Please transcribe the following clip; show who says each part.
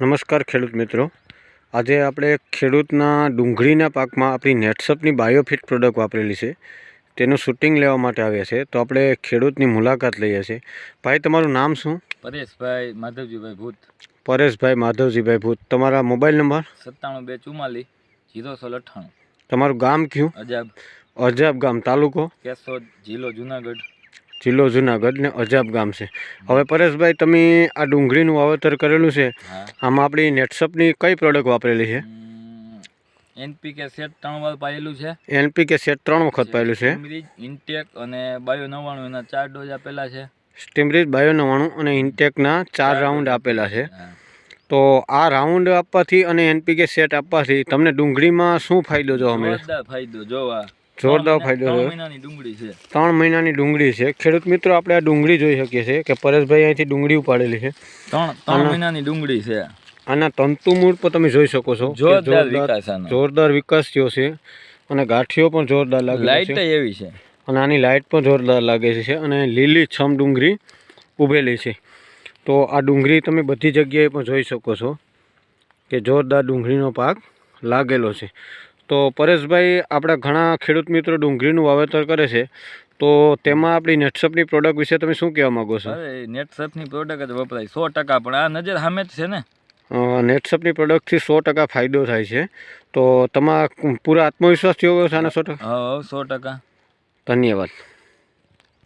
Speaker 1: નમસ્કાર ખેડૂત મિત્રો. આજે આપણે ખેડૂતના ડુંગળીના પાકમાં આપણી નેટસપની બાયોફિટ પ્રોડક્ટ વાપરેલી છે. તેનું શૂટિંગ લેવા માટે આવ્યા છે. તો આપણે ખેડૂતની મુલાકાત લઈએ છીએ. ભાઈ તમારું નામ શું?
Speaker 2: પરેશભાઈ માધવજીભાઈ ભૂત.
Speaker 1: પરેશભાઈ માધવજીભાઈ ભૂત. તમારા મોબાઈલ નંબર?
Speaker 2: સત્તાણું બે ચુમ્માલીસ જીરો સોળ અઠ્ઠાણું.
Speaker 1: તમારું ગામ કયું?
Speaker 2: અજાબ.
Speaker 1: અજાબ ગામ. તાલુકો?
Speaker 2: કેશોદ જિલ્લો જુનાગઢ.
Speaker 1: જિલ્લો જુનાગઢ ને અજાબ ગામ છે. હવે પરેશભાઈ તમે આ ડુંગળીનું વાવેતર કરેલું છે. આમાં આપણી નેટસપની કઈ પ્રોડક્ટ વાપરેલી છે?
Speaker 2: એનપીકે સેટ ત્રણ વાર પાયેલું છે.
Speaker 1: એનપીકે સેટ ત્રણ વખત પાયેલું છે.
Speaker 2: ઇન્ટેક અને બાયો નવ્વાણું એના ચાર ડોઝ આપેલા છે.
Speaker 1: સ્ટીમરીજ બાયો નવ્વાણું અને ઇન્ટેકના ચાર રાઉન્ડ આપેલા છે. તો આ રાઉન્ડ આપવાથી અને એનપીકે સેટ આપવાથી તમને ડુંગળીમાં શું ફાયદો જોવા મળે
Speaker 2: ફાયદો જોવા.
Speaker 1: જોરદાર ફાયદો છે. ત્રણ મહિનાની ડુંગળી છે. ખેડૂત મિત્રો આપણે આ ડુંગળી જોઈ શકીએ છીએ કે પરેશભાઈ અહીંથી ડુંગળી ઉપાડેલી છે.
Speaker 2: ત્રણ ત્રણ મહિનાની ડુંગળી છે.
Speaker 1: આના તંતુમૂળ પણ તમે જોઈ શકો છો
Speaker 2: જોરદાર વિકાસ
Speaker 1: જોરદાર વિકાસ થયો છે અને ગાંઠીઓ પણ જોરદાર લાગે
Speaker 2: લાઈટ
Speaker 1: છે
Speaker 2: એવી છે.
Speaker 1: અને આની લાઇટ પણ જોરદાર લાગે છે અને લીલી છમ ડુંગળી ઉભેલી છે. તો આ ડુંગળી તમે બધી જગ્યાએ પણ જોઈ શકો છો કે જોરદાર ડુંગળીનો પાક લાગેલો છે. તો પરેશભાઈ આપણા ઘણા ખેડૂત મિત્રો ડુંગળીનું વાવેતર કરે છે. તો તેમાં આપણી નેટસપની પ્રોડક્ટ વિશે તમે શું કહેવા માગો છો?
Speaker 2: નેટસપની નેટ પ્રોડક્ટ જ વપરાય. સો ટકા પણ. આ નજર સામે જ છે ને?
Speaker 1: નેટસપની પ્રોડક્ટથી સો ટકા ફાયદો થાય છે. તો તમારા પૂરા આત્મવિશ્વાસ થયો ગયો છે આના સો ટકા?
Speaker 2: સો ટકા.
Speaker 1: ધન્યવાદ.